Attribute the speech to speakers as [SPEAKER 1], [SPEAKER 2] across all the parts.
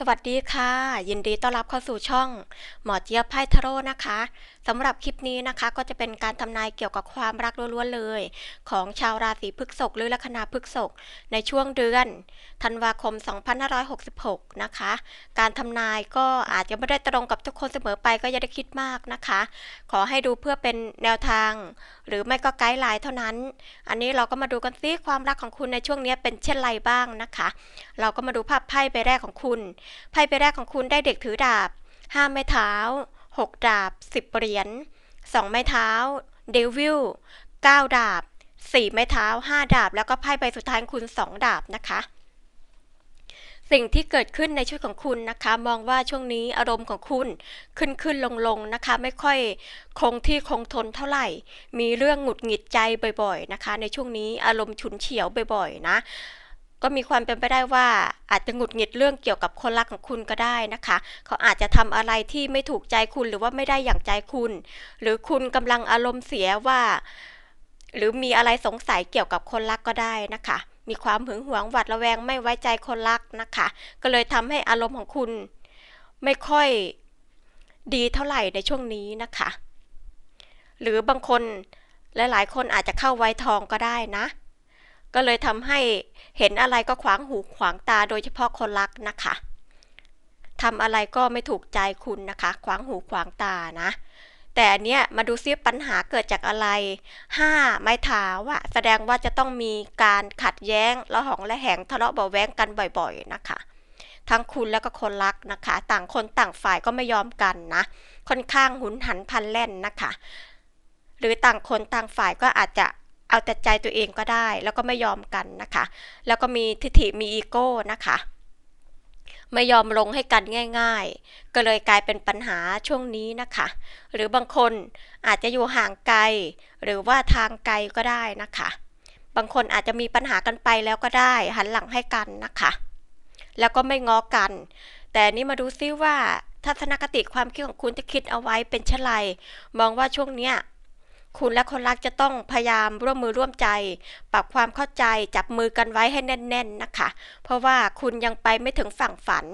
[SPEAKER 1] สวัสดีค่ะ ยินดีต้อนรับเข้าสู่ช่อง หมอเจี๊ยบไพ่ทโร่นะคะ สำหรับคลิปนี้นะคะก็จะเป็นการทำนายเกี่ยวกับความรักล้วนๆเลย ของชาวราศีพฤษภหรือลัคนาพฤษภในช่วงเดือนธันวาคม 2566 นะคะ การทำนายก็อาจจะไม่ได้ตรงกับทุกคนเสมอไปก็อย่าได้คิดมากนะคะ ขอให้ดูเพื่อเป็นแนวทาง หรือไม่ก็ไกด์ไลน์เท่านั้น อันนี้เราก็มาดูกันซิความรักของคุณในช่วงนี้เป็นเช่นไรบ้างนะคะ เราก็มาดูภาพไพ่ใบแรกของคุณไพ่ใบแรกของคุณได้เด็กถือดาบห้ามไม้เท้า หกดาบสิบเหรียญสองไม้เท้าเดวิลเก้าดาบสี่ไม้เท้าห้าดาบ แล้วก็ไพ่ใบสุดท้ายคุณสองดาบนะคะ สิ่งที่เกิดขึ้นในชีวิตของคุณนะคะ มองว่าช่วงนี้อารมณ์ของคุณขึ้นขึ้นลงลงนะคะ ไม่ค่อยคงที่คงทนเท่าไหร่ มีเรื่องหงุดหงิดใจบ่อย ๆนะคะ ในช่วงนี้อารมณ์ฉุนเฉียวบ่อย ๆ นะ ก็มีความเป็นไปได้ว่าอาจจะหงุดหงิดเรื่องเกี่ยวกับคนรักของคุณก็ได้นะคะ เขาอาจจะทำอะไรที่ไม่ถูกใจคุณหรือว่าไม่ได้อย่างใจคุณ หรือคุณกำลังอารมณ์เสียว่า หรือมีอะไรสงสัยเกี่ยวกับคนรักก็ได้นะคะ มีความหึงหวงหวาดระแวงไม่ไว้ใจคนรักนะคะ ก็เลยทำให้อารมณ์ของคุณ ไม่ค่อยดีเท่าไหร่ในช่วงนี้นะคะ หรือบางคนหลายๆ คนอาจจะเข้าไว้ทองก็ได้นะ ก็เลยทำให้เห็นอะไรก็ขวางหูขวางตาโดยเฉพาะคนรักนะคะทำอะไรก็ไม่ถูกใจคุณนะคะ ขวางหูขวางตานะ แต่อันเนี้ยมาดูซิปัญหาเกิดจากอะไรห้าไม้เท้าอะแสดงว่าจะต้องมีการขัดแย้งละหองและแหงทะเลาะเบาแว้งกันบ่อยๆนะคะทั้งคุณแล้วก็คนรักนะคะ ต่างคนต่างฝ่ายก็ไม่ยอมกันนะ ค่อนข้างหุนหันพันแล่นนะคะ หรือต่างคนต่างฝ่ายก็อาจจะ เอาแต่ใจตัวเองก็ได้ แล้วก็ไม่ยอมกันนะคะ แล้วก็มีทิฐิมีอีโก้นะคะไม่ยอมลงให้กันง่าย ๆ ก็เลยกลายเป็นปัญหาช่วงนี้นะคะ หรือบางคนอาจจะอยู่ห่างไกล หรือว่าทางไกลก็ได้นะคะ บางคนอาจจะมีปัญหากันไปแล้วก็ได้หันหลังให้กันนะคะ แล้วก็ไม่ง้อกัน แต่นี่มาดูซิว่าทัศนคติความคิดของคุณที่คิดเอาไว้เป็นเช่นไร มองว่าช่วงเนี้ย คุณและคนรักจะต้องพยายามร่วมมือร่วมใจ ปรับความเข้าใจจับมือกันไว้ให้แน่น ๆนะคะ เพราะว่าคุณยังไปไม่ถึงฝั่งฝัน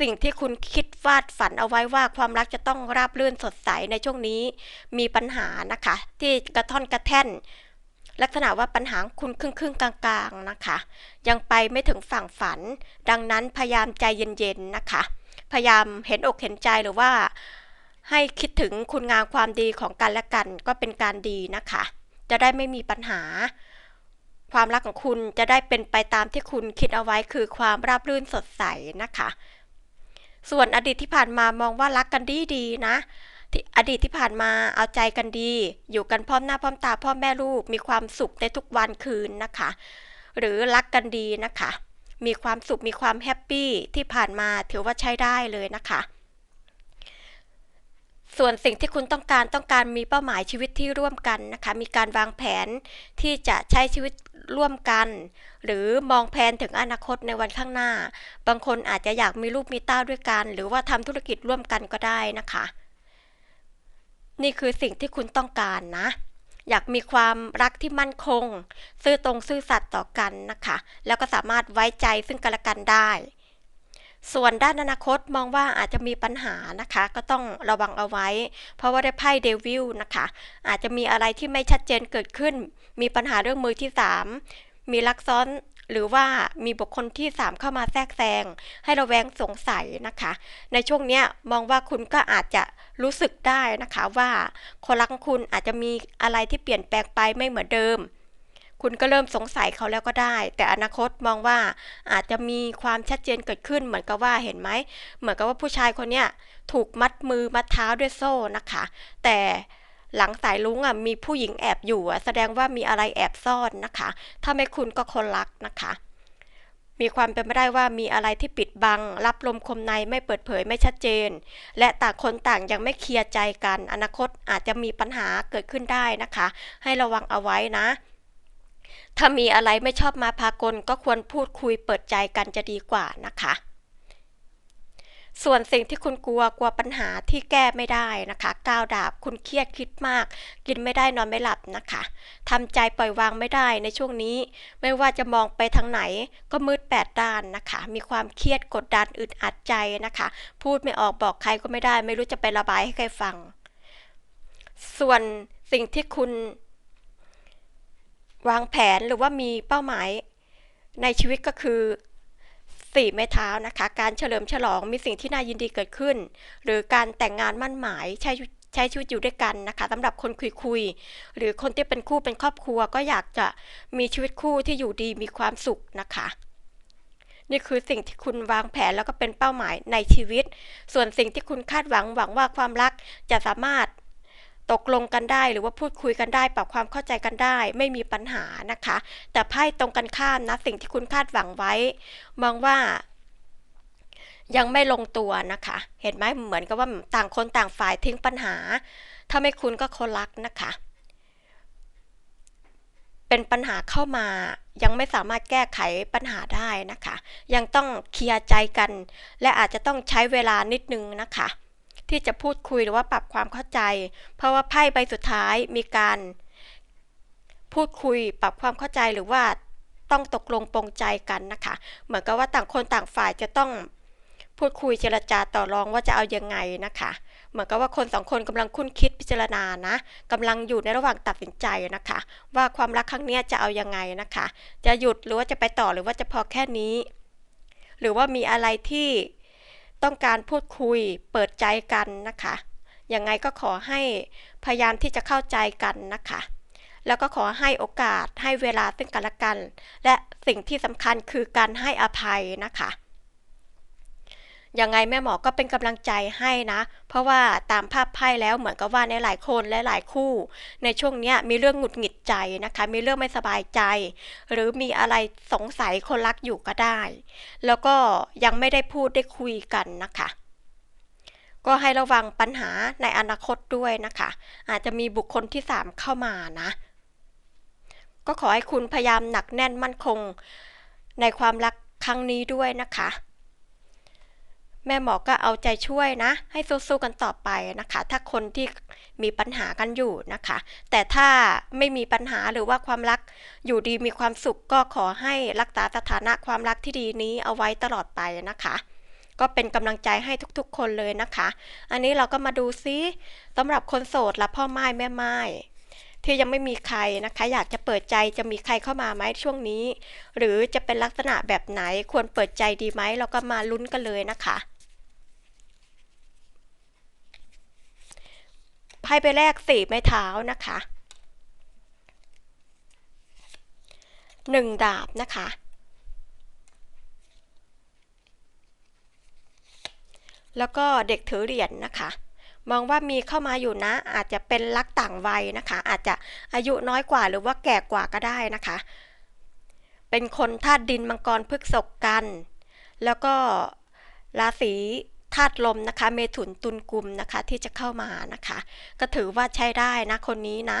[SPEAKER 1] สิ่งที่คุณคิดวาดฝันเอาไว้ว่าความรักจะต้องราบรื่นสดใสในช่วงนี้ มีปัญหานะคะ ที่กระท่อนกระแท่น ลักษณะว่าปัญหาคุณครึ่งๆกลางๆนะคะ ยังไปไม่ถึงฝั่งฝัน ดังนั้นพยายามใจเย็นๆนะคะ พยายามเห็นอกเห็นใจหรือว่า ให้คิดถึงคุณงามความดีของกันและกันก็เป็นการดีนะคะ จะได้ไม่มีปัญหา ความรักของคุณจะได้เป็นไปตามที่คุณคิดเอาไว้คือความราบรื่นสดใสนะคะ ส่วนอดีตที่ผ่านมามองว่ารักกันดีดีนะอดีตที่ผ่านมาเอาใจกันดี อยู่กันพร้อมหน้าพร้อมตาพ่อแม่ลูกมีความสุขในทุกวันคืนนะคะ หรือรักกันดีนะคะ มีความสุขมีความแฮปปี้ที่ผ่านมาถือว่าใช้ได้เลยนะคะ ส่วนสิ่งที่คุณต้องการต้องการมีเป้าหมายชีวิตที่ร่วมกันนะคะ มีการวางแผนที่จะใช้ชีวิตร่วมกัน หรือมองแผนถึงอนาคตในวันข้างหน้า บางคนอาจจะอยากมีลูกมีเต้าด้วยกัน หรือว่าทำธุรกิจร่วมกันก็ได้นะคะ นี่คือสิ่งที่คุณต้องการนะ อยากมีความรักที่มั่นคง ซื่อตรงซื่อสัตย์ต่อกันนะคะ แล้วก็สามารถไว้ใจซึ่งกันและกันได้ ส่วนด้านอนาคตมองว่าอาจจะมีปัญหานะคะ ก็ต้องระวังเอาไว้ เพราะว่าได้ไพ่เดวิลนะคะ อาจจะมีอะไรที่ไม่ชัดเจนเกิดขึ้น มีปัญหาเรื่องมือที่สามมีลักซ้อนหรือว่ามีบุคคลที่สามเข้ามาแทรกแซงให้ระแวงสงสัยนะคะ ในช่วงนี้มองว่าคุณก็อาจจะรู้สึกได้นะคะว่าคนรักคุณอาจจะมีอะไรที่เปลี่ยนแปลงไปไม่เหมือนเดิม คุณก็เริ่มสงสัยเขาแล้วก็ได้ แต่อนาคตมองว่าอาจจะมีความชัดเจนเกิดขึ้นเหมือนกับว่าเห็นไหม เหมือนกับว่าผู้ชายคนเนี้ยถูกมัดมือมัดเท้าด้วยโซ่นะคะ แต่หลังสายลุงอะมีผู้หญิงแอบอยู่อะแสดงว่ามีอะไรแอบซ่อนนะคะ ถ้าไม่คุณก็คนรักนะคะ มีความเป็นไปได้ว่ามีอะไรที่ปิดบัง รับลมคมในไม่เปิดเผยไม่ชัดเจน และต่างคนต่างยังไม่เคลียร์ใจกัน อนาคตอาจจะมีปัญหาเกิดขึ้นได้นะคะ ให้ระวังเอาไว้นะ ถ้ามีอะไรไม่ชอบมาพากลก็ควรพูดคุยเปิดใจกันจะดีกว่านะคะ ส่วนสิ่งที่คุณกลัวกลัวปัญหาที่แก้ไม่ได้นะคะก้าวดาบคุณเครียดคิดมาก กินไม่ได้นอนไม่หลับนะคะทำใจปล่อยวางไม่ได้ในช่วงนี้ ไม่ว่าจะมองไปทางไหนก็มืดแปดด้านนะคะ มีความเครียดกดดันอึดอัดใจนะคะ พูดไม่ออกบอกใครก็ไม่ได้ ไม่รู้จะไประบายให้ใครฟัง ส่วนสิ่งที่คุณ วางแผนหรือว่ามีเป้าหมายในชีวิตก็คือสี่ไม้เท้านะคะ การเฉลิมฉลองมีสิ่งที่น่ายินดีเกิดขึ้น หรือการแต่งงานมั่นหมายใช้ใช้ชีวิตอยู่ด้วยกันนะคะสำหรับคนคุยคุยหรือคนที่เป็นคู่เป็นครอบครัวก็อยากจะมีชีวิตคู่ที่อยู่ดีมีความสุขนะคะ นี่คือสิ่งที่คุณวางแผนแล้วก็เป็นเป้าหมายในชีวิต ส่วนสิ่งที่คุณคาดหวังหวังว่าความรักจะสามารถ ตกลงกันได้หรือว่าพูดคุยกันได้ปรับความเข้าใจกันได้ ไม่มีปัญหานะคะ แต่ไพ่ตรงกันข้ามนะสิ่งที่คุณคาดหวังไว้ มองว่ายังไม่ลงตัวนะคะ เห็นไหมเหมือนกับว่าต่างคนต่างฝ่ายทิ้งปัญหา ถ้าไม่คุณก็คนรักนะคะ เป็นปัญหาเข้ามายังไม่สามารถแก้ไขปัญหาได้นะคะ ยังต้องเคลียร์ใจกัน และอาจจะต้องใช้เวลานิดนึงนะคะ ที่จะพูดคุยหรือว่าปรับความเข้าใจ เพราะว่าไพ่ใบสุดท้ายมีการพูดคุยปรับความเข้าใจหรือว่าต้องตกลงปรงใจกันนะคะ เหมือนกับว่าต่างคนต่างฝ่ายจะต้องพูดคุยเจรจาต่อรองว่าจะเอายังไงนะคะ เหมือนกับว่าคนสองคนกำลังคุ้นคิดพิจารณานะกำลังอยู่ในระหว่างตัดสินใจนะคะ ว่าความรักครั้งนี้จะเอายังไงนะคะ จะหยุดหรือว่าจะไปต่อหรือว่าจะพอแค่นี้ หรือว่ามีอะไรที่ ต้องการพูดคุยเปิดใจกันนะคะยังไงก็ขอให้พยายามที่จะเข้าใจกันนะคะ แล้วก็ขอให้โอกาสให้เวลาซึ่งกันและกัน และสิ่งที่สำคัญคือการให้อภัยนะคะ ยังไงแม่หมอก็เป็นกำลังใจให้นะ เพราะว่าตามภาพไพ่แล้วเหมือนกับว่าในหลายคนและหลายคู่ ในช่วงนี้มีเรื่องหงุดหงิดใจนะคะ มีเรื่องไม่สบายใจ หรือมีอะไรสงสัยคนรักอยู่ก็ได้ แล้วก็ยังไม่ได้พูดได้คุยกันนะคะก็ให้ระวังปัญหาในอนาคตด้วยนะคะ อาจจะมีบุคคลที่สามเข้ามานะ ก็ขอให้คุณพยายามหนักแน่นมั่นคงในความรักครั้งนี้ด้วยนะคะ แม่หมอก็เอาใจช่วยนะ ให้สู้ๆกันต่อไปนะคะ ถ้าคนที่มีปัญหากันอยู่นะคะ แต่ถ้าไม่มีปัญหาหรือว่าความรักอยู่ดีมีความสุขก็ขอให้รักษาสถานะความรักที่ดีนี้เอาไว้ตลอดไปนะคะ ก็เป็นกำลังใจให้ทุกๆ คนเลยนะคะ อันนี้เราก็มาดูซิสำหรับคนโสดและพ่อไม้แม่ไม้ที่ยังไม่มีใครนะคะ อยากจะเปิดใจจะมีใครเข้ามาไหมช่วงนี้ หรือจะเป็นลักษณะแบบไหนควรเปิดใจดีไหมเราก็มาลุ้นกันเลยนะคะ ไพ่ไปแรกสี่ไม้เท้านะคะหนึ่งดาบนะคะแล้วก็เด็กถือเหรียญนนะคะ มองว่ามีเข้ามาอยู่นะ อาจจะเป็นรักต่างวัยนะคะ อาจจะอายุน้อยกว่าหรือว่าแก่กว่าก็ได้นะคะ เป็นคนธาตุดินมังกรพฤกษกกัน แล้วก็ราศี ธาตุลมนะคะ เมถุนตุลกุมนะคะที่จะเข้ามานะคะ ก็ถือว่าใช้ได้นะคนนี้นะ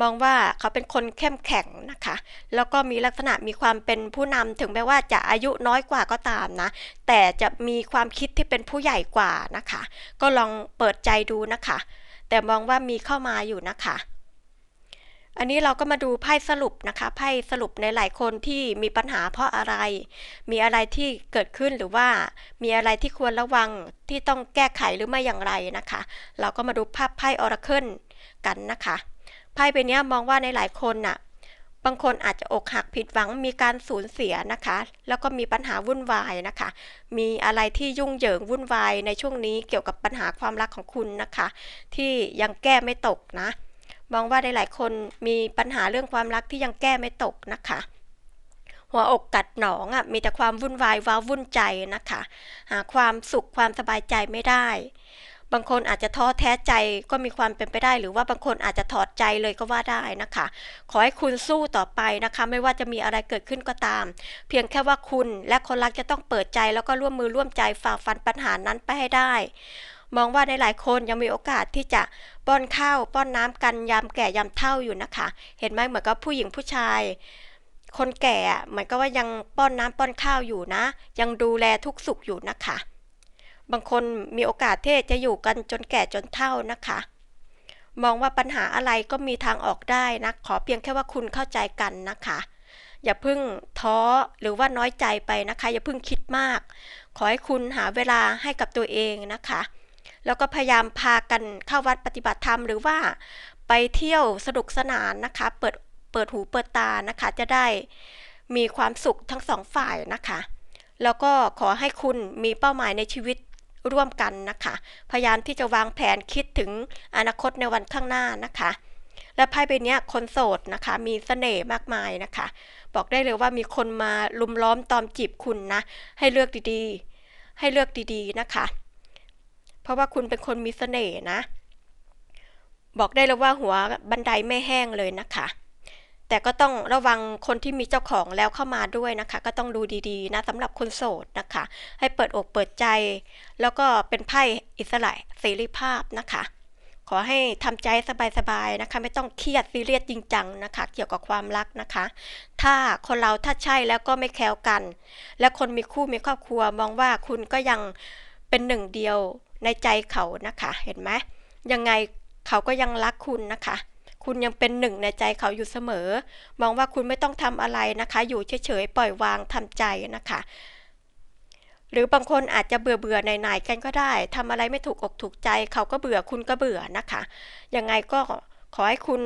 [SPEAKER 1] มองว่าเขาเป็นคนเข้มแข็งนะคะ แล้วก็มีลักษณะมีความเป็นผู้นำถึงแม้ว่าจะอายุน้อยกว่าก็ตามนะ แต่จะมีความคิดที่เป็นผู้ใหญ่กว่านะคะ ก็ลองเปิดใจดูนะคะ แต่มองว่ามีเข้ามาอยู่นะคะ อันนี้เราก็มาดูไพ่สรุปนะคะ ไพ่สรุปในหลายคนที่มีปัญหาเพราะอะไร มีอะไรที่เกิดขึ้นหรือว่ามีอะไรที่ควรระวังที่ต้องแก้ไขหรือไม่อย่างไรนะคะ เราก็มาดูภาพไพ่ออร์เคิลกันนะคะ ไพ่ใบนี้มองว่าในหลายคนน่ะ บางคนอาจจะอกหักผิดหวังมีการสูญเสียนะคะ แล้วก็มีปัญหาวุ่นวายนะคะ มีอะไรที่ยุ่งเหยิงวุ่นวายในช่วงนี้เกี่ยวกับปัญหาความรักของคุณนะคะ ที่ยังแก้ไม่ตกนะ มองว่าหลายๆคนมีปัญหาเรื่องความรักที่ยังแก้ไม่ตกนะคะ หัวอกกัดหนองอะมีแต่ความวุ่นวายว้าวุ่นใจนะคะ หาความสุขความสบายใจไม่ได้ บางคนอาจจะท้อแท้ใจก็มีความเป็นไปได้ หรือว่าบางคนอาจจะถอดใจเลยก็ว่าได้นะคะ ขอให้คุณสู้ต่อไปนะคะ ไม่ว่าจะมีอะไรเกิดขึ้นก็ตาม เพียงแค่ว่าคุณและคนรักจะต้องเปิดใจแล้วก็ร่วมมือร่วมใจฝ่าฟันปัญหานั้นไปให้ได้ มองว่าในหลายคนยังมีโอกาสที่จะป้อนข้าวป้อนน้ำกันยามแก่ยามเท่าอยู่นะคะ เห็นไหมเหมือนกับผู้หญิงผู้ชาย คนแก่เหมือนกับว่ายังป้อนน้ำป้อนข้าวอยู่นะ ยังดูแลทุกสุขอยู่นะคะ บางคนมีโอกาสที่จะอยู่กันจนแก่จนเฒ่านะคะ มองว่าปัญหาอะไรก็มีทางออกได้นะ ขอเพียงแค่ว่าคุณเข้าใจกันนะคะอย่าเพิ่งท้อหรือว่าน้อยใจไปนะคะ อย่าเพิ่งคิดมาก ขอให้คุณหาเวลาให้กับตัวเองนะคะ แล้วก็พยายามพากันเข้าวัดปฏิบัติธรรมหรือว่าไปเที่ยวสนุกสนานนะคะ เปิดเปิดหูเปิดตานะคะ จะได้มีความสุขทั้งสองฝ่ายนะคะ แล้วก็ขอให้คุณมีเป้าหมายในชีวิตร่วมกันนะคะ พยายามที่จะวางแผนคิดถึงอนาคตในวันข้างหน้านะคะ และไพ่ใบเนี้ยคนโสดนะคะ มีเสน่ห์มากมายนะคะ บอกได้เลยว่ามีคนมาลุมล้อมตอมจีบคุณนะ ให้เลือกดีๆ ให้เลือกดีๆนะคะ เพราะว่าคุณเป็นคนมีเสน่ห์นะ บอกได้เลยว่าหัวบันไดไม่แห้งเลยนะคะ แต่ก็ต้องระวังคนที่มีเจ้าของแล้วเข้ามาด้วยนะคะ ก็ต้องดูดีๆ นะสำหรับคนโสดนะคะ ให้เปิดอกเปิดใจ แล้วก็เป็นไพ่อิสระเสรีภาพนะคะขอให้ทำใจสบายๆนะคะ ไม่ต้องเครียดซีเรียสจริงจังนะคะ เกี่ยวกับความรักนะคะ ถ้าคนเราถ้าใช่แล้วก็ไม่แคล้วกัน และคนมีคู่มีครอบครัวมองว่าคุณก็ยังเป็นหนึ่งเดียว ในใจเขานะคะ เห็นไหมยังไงเขาก็ยังรักคุณนะคะ คุณยังเป็นหนึ่งในใจเขาอยู่เสมอ มองว่าคุณไม่ต้องทำอะไรนะคะ อยู่เฉยๆปล่อยวางทำใจนะคะ หรือบางคนอาจจะเบื่อเบื่อๆหน่ายๆกันก็ได้ทำอะไรไม่ถูกอกถูกใจ เขาก็เบื่อคุณก็เบื่อนะคะ ยังไงก็ขอให้คุณ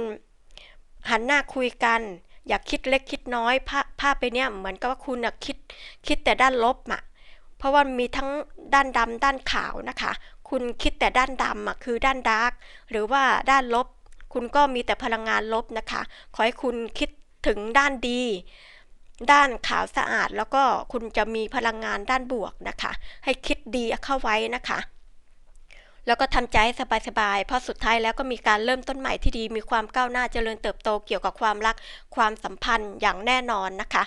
[SPEAKER 1] หันหน้าคุยกัน อย่าคิดเล็กคิดน้อยภาภาพไปเนี่ยเหมือนกับว่าคุณนะคิดคิดแต่ด้านลบอะ เพราะว่ามีทั้งด้านดำด้านขาวนะคะ คุณคิดแต่ด้านดำอะคือด้านดาร์กหรือว่าด้านลบ คุณก็มีแต่พลังงานลบนะคะ ขอให้คุณคิดถึงด้านดี ด้านขาวสะอาดแล้วก็คุณจะมีพลังงานด้านบวกนะคะ ให้คิดดีเข้าไว้นะคะแล้วก็ทำใจให้สบายๆ เพราะสุดท้ายแล้วก็มีการเริ่มต้นใหม่ที่ดี มีความก้าวหน้าเจริญเติบโตเกี่ยวกับความรัก ความสัมพันธ์อย่างแน่นอนนะคะ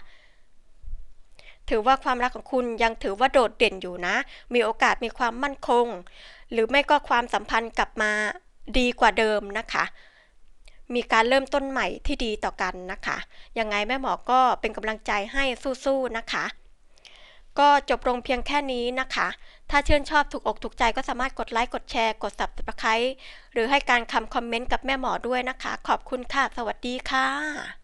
[SPEAKER 1] ถือว่าความรักของคุณยังถือว่าโดดเด่นอยู่นะ มีโอกาสมีความมั่นคง หรือไม่ก็ความสัมพันธ์กลับมาดีกว่าเดิมนะคะ มีการเริ่มต้นใหม่ที่ดีต่อกันนะคะ ยังไงแม่หมอก็เป็นกำลังใจให้สู้ๆนะคะ ก็จบลงเพียงแค่นี้นะคะ ถ้าชื่นชอบถูกอกถูกใจก็สามารถกดไลค์กดแชร์ กด subscribe หรือให้การคำคอมเมนต์กับแม่หมอด้วยนะคะ ขอบคุณค่ะ สวัสดีค่ะ